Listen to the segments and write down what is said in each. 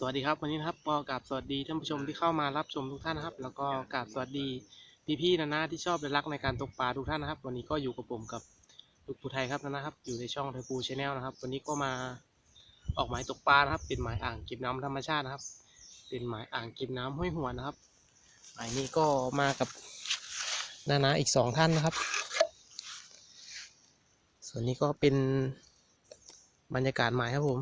สวัสดีครับวันนี้นะครับก็กราบสวัสดีท่านผู้ชมที่เข้ามารับชมทุกท่านนะครับ แล้วก็กราบสวัสดีพี่ๆนะนะที่ชอบและรักในการตกปลาทุกท่านนะครับ วันนี้ก็อยู่กับผมกับลูกภูไทยครับนะนะครับ อยู่ในช่องไทยภูชาแนลนะครับ วันนี้ก็มาออกหมายตกปลานะครับ เป็นหมายอ่างเก็บน้ำธรรมชาตินะครับ เป็นหมายอ่างเก็บน้ำห้วยหัวนะครับ หมายนี้ก็มากับนานาอีกสองท่านนะครับ ส่วนนี้ก็เป็นบรรยากาศหมายครับผม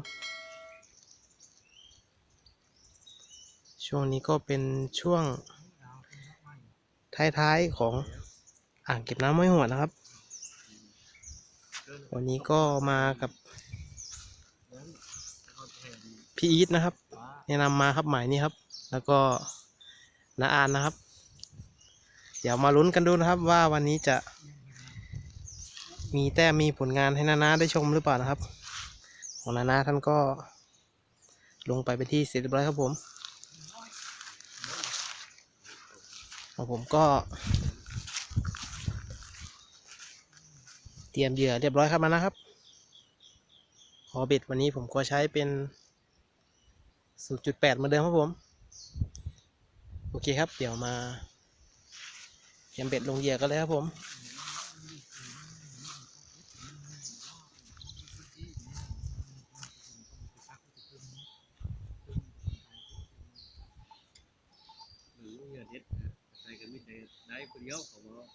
ช่วงนี้ก็เป็นช่วง ท้ายๆของอ่างเก็บน้ำห้วยหัวนะครับ วันนี้ก็มากับพี่อีทนะครับแนะนำมาครับหมายนี้ครับ แล้วก็นาอานนะครับ เดี๋ยวมาลุ้นกันดูนะครับว่าวันนี้จะ มีแต้มมีผลงานให้นานาได้ชมหรือเปล่านะครับ ของนานาท่านก็ลงไปเป็นที่เสร็จเรียบร้อยครับผม ของผมก็ เตรียมเหยื่อเรียบร้อยครับมานะครับ ขอเบ็ดวันนี้ผมก็ใช้เป็น 0.8เหมือนเดิมครับผม โอเคครับ เดี๋ยวมาเตรียมเบ็ดลงเหยื่อกันเลยครับผมหรือเงินเฮ็ด ได้คนเดียวเขาบอก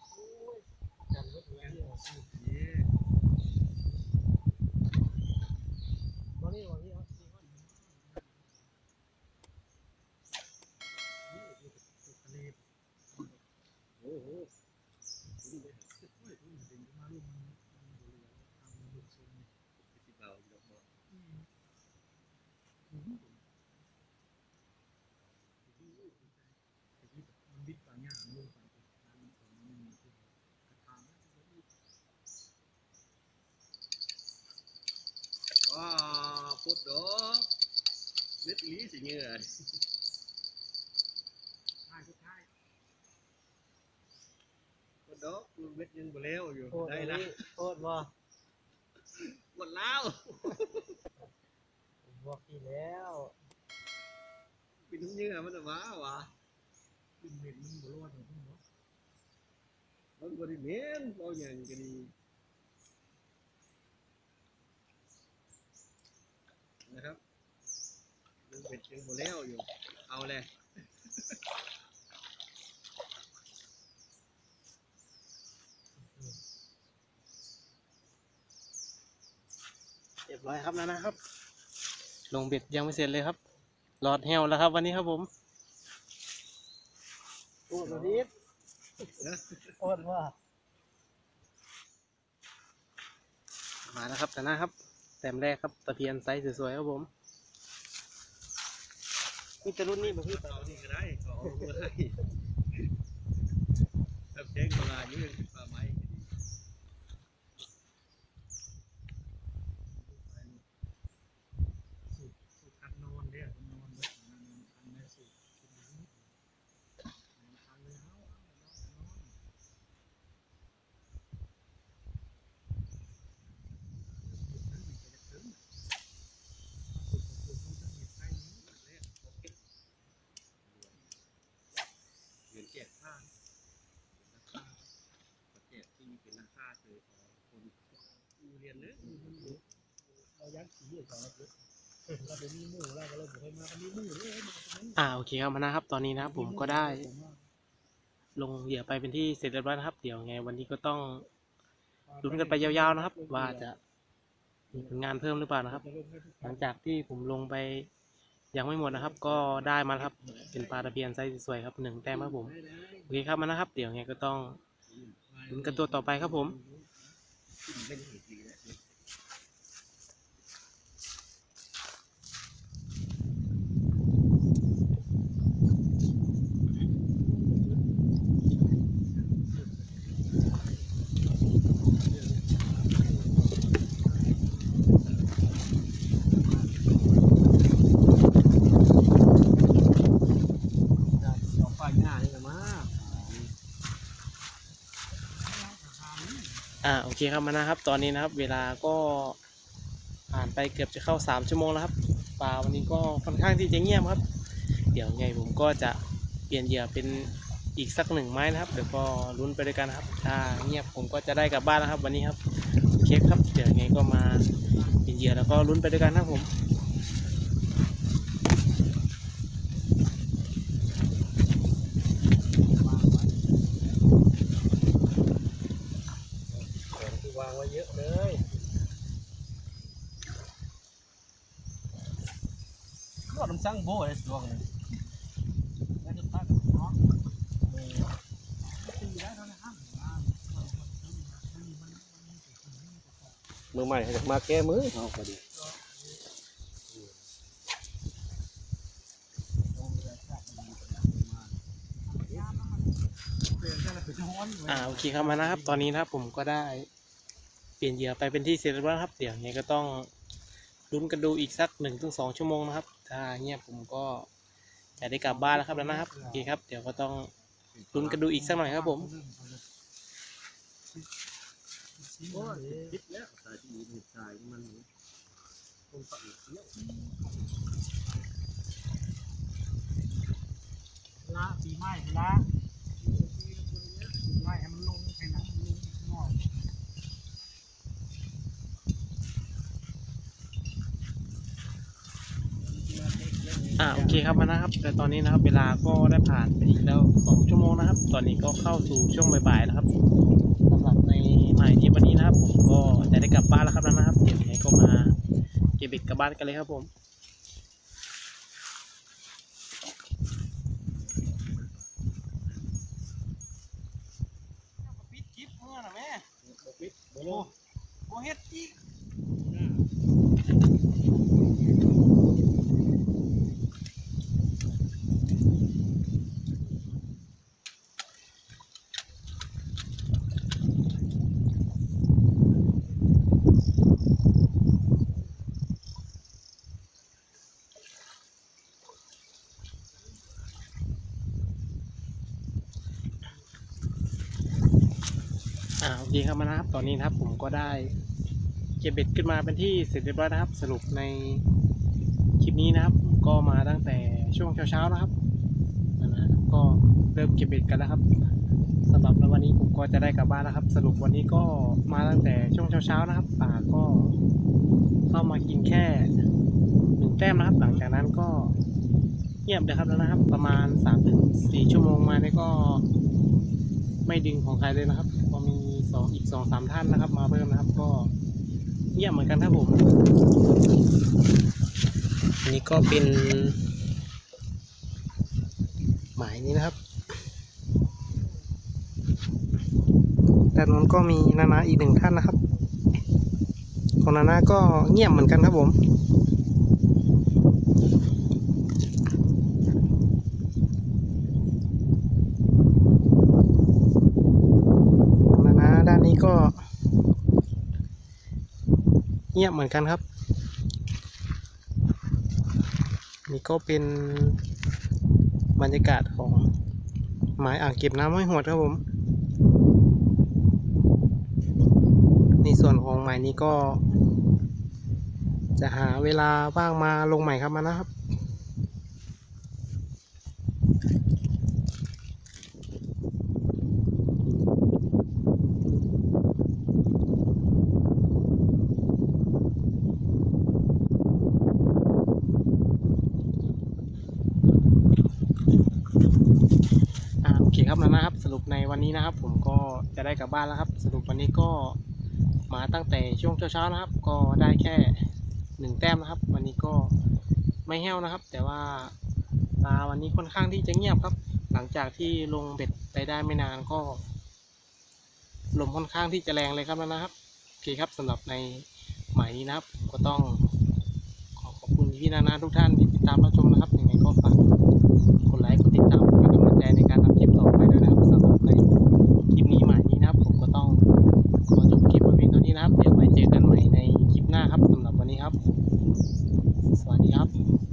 โอ้โหสิเบาอยู่ดอกบ่ ว้าพุ ดดอกเม็ดอีหลีสิเหงื่อพุดดอกเม็ดยังบ่แล้วอยู่ได้ละโทษว่าหมดแล้วบอกที่แล้วเป็นเหงื่อมันน่ะว้าวะมันบ่ได้เหม็นเอาหยังก็ดีนะครับยัง เป็ดยังบ่แล้วอยู่ เอาเลยเรียบร้อยครับนะนะครับ ลงเบ็ดยังไม่เสร็จเลยครับ หลอดแหวแล้วครับ วันนี้ครับผมโอ้ตัวนี้โอ้ว่ามาแล้วครับแต่นะครับ แต้มแรกครับตะเพียนไซส์สวยๆครับผม นี่จะรุ่นนี้บ่คือเอานี่ก็ได้ก็เอาก็ได้ถ้าเช็คเวลาอยู่เป็นปลาไม้ก็ดี เงินแจกค่าราคาประเทศ ที่มีเป็นราคาคือของคนอูเรียนเลยเรายักษ์สีอยู่สองอาทิตย์เราไปมีหมู่เราก็เลยบอกให้มามีหมู่ด้วยมาตรงนั้นอ่าโอเคครับมานะครับ ตอนนี้นะครับผมก็ได้ ลงเหยื่อไปเป็นที่เสร็จเรียบร้อยนะครับ เดี๋ยวไง วันนี้ก็ต้องลุ้นกันไปยาวๆนะครับ ว่าจะมีผลงานเพิ่มหรือเปล่านะครับ หลังจากที่ผมลงไปยังไม่หมดนะครับ ก็ได้มาครับ เป็นปลาตะเพียนไซส์สวยครับหนึ่งแต้มครับผม โอเคครับมานะครับ เดี๋ยวไงก็ต้อง ลุ้นกันตัวต่อไปครับผม สองฝ่ายหน้านี่ก็มา อ่าโอ เคครับมานะครับ ตอนนี้นะครับ เวลาก็ผ่านไปเกือบจะเข้าสามชั่วโมงแล้วครับป่าวันนี้ก็ค่อนข้างที่จะเงียบครับ เดี๋ยวไงผมก็จะเปลี่ยนเหยื่อเป็นอีกสักหนึ่งไม้นะครับเดี๋ยวก็ลุ้นไปด้วยกันนะครับ ถ้าเงียบผมก็จะได้กลับบ้านแล้วครับ วันนี้ครับโอเคครับเดี๋ยวไงก็มาเปลี่ยนเหยื่อแล้วก็ลุ้นไปด้วยกันนะครับผม ของที่วางไว้เยอะเลย ก็น้ำสั่งโบ้เลยดวงเลยแล้วจะพักกับน้องเออตีได้เท่านั้นห้ามวางมันมันมันมันเสียงมันก็พอมือใหม่จะมาแก้มือเอาพอดีเปลี่ยนกันแล้วเป็นฮ้อนอยู่อ่าโอเคครับมานะครับ ตอนนี้นะครับผมก็ได้เปลี่ยนเหยื่อไปเป็นที่เสร็จแล้วนะครับ เดี๋ยวไงก็ต้องลุ้นกันดูอีกสักหนึ่งถึงสองชั่วโมงนะครับ ถ้าเงียบผมก็จะได้กลับบ้านแล้วครับแล้วนะครับโอเคครับ เดี๋ยวก็ต้องลุ้นกันดูอีกสักหน่อยครับผมโอ้ยคิดแล้วสายที่มีสายมันคงปะอีกเยอะละปีไม้ละปีไม้ให้มันลงให้หนังมันลงข้างนอก อ่าโอเคครับมานะครับ แต่ตอนนี้นะครับ เวลาก็ได้ผ่านไปอีกแล้วสองชั่วโมงนะครับ ตอนนี้ก็เข้าสู่ช่วงบ่ายๆนะครับสำหรับในใหม่ที่วันนี้นะครับ ผมก็จะได้กลับบ้านแล้วครับแล้วนะครับเดี๋ยวยังไงก็มาเก็บเบ็ดกลับบ้านกันเลยครับผมปิดคลิปเมื่อนะแม่ปิดโบโอ้โหเฮ็ดอีก อ่าโอเครับมานะครับ ตอนนี้นะครับผมก็ได้เก็บเบ็ดขึ้นมาเป็นที่เสร็จเรียบร้อยนะครับ สรุปในคลิปนี้นะครับ ก็มาตั้งแต่ช่วงเช้าๆนะครับนะครับก็เริ่มเก็บเบ็ดกันแล้วครับสำหรับในวันนี้ผมก็จะได้กลับบ้านแล้วครับ สรุปวันนี้ก็มาตั้งแต่ช่วงเช้าๆนะครับป่าก็เข้ามากินแค่หนึ่งแต้มนะครับ หลังจากนั้นก็เงียบเลยครับแล้วนะครับ ประมาณสามถึงสี่ชั่วโมงมาเนี่ยก็ไม่ดึงของใครเลยนะครับก็มี สองอีกสองสามท่านนะครับ มาเพิ่มนะครับ ก็เยี่ยมเหมือนกันครับผมนนี้ก็เป็น หมายนี้นะครับด้านนู้นก็มีนานาอีกหนึ่งท่านนะครับ ของนานาก็เงียบเหมือนกันครับผม นานาด้านนี้ก็ เงียบเหมือนกันครับ นี่ก็เป็นบรรยากาศของหมายอ่างเก็บน้ำห้วยหวดครับผม ในส่วนของหมายนี้ก็ จะหาเวลาว่างมาลงใหม่ครับมานะครับ อ่าโอเคครับ นะครับ สรุปในวันนี้นะครับ ผมก็จะได้กลับบ้านแล้วครับ สรุปวันนี้ก็มาตั้งแต่ช่วงเช้าๆนะครับ ก็ได้แค่หนึ่งแต้มนะครับ วันนี้ก็ไม่แห้วนะครับ แต่ว่าปลาวันนี้ค่อนข้างที่จะเงียบครับ หลังจากที่ลงเบ็ดไปได้ไม่นานก็ลมค่อนข้างที่จะแรงเลยครับนะครับโอเคครับสำหรับในหมายนี้นะครับผมก็ต้องขอขอบคุณพี่นานาทุกท่านที่ติดตามรับชมนะครับยังไงก็ฝากกดไลค์กดติดตามเป็นกำลังใจในการทำคลิปต่อ Wangi.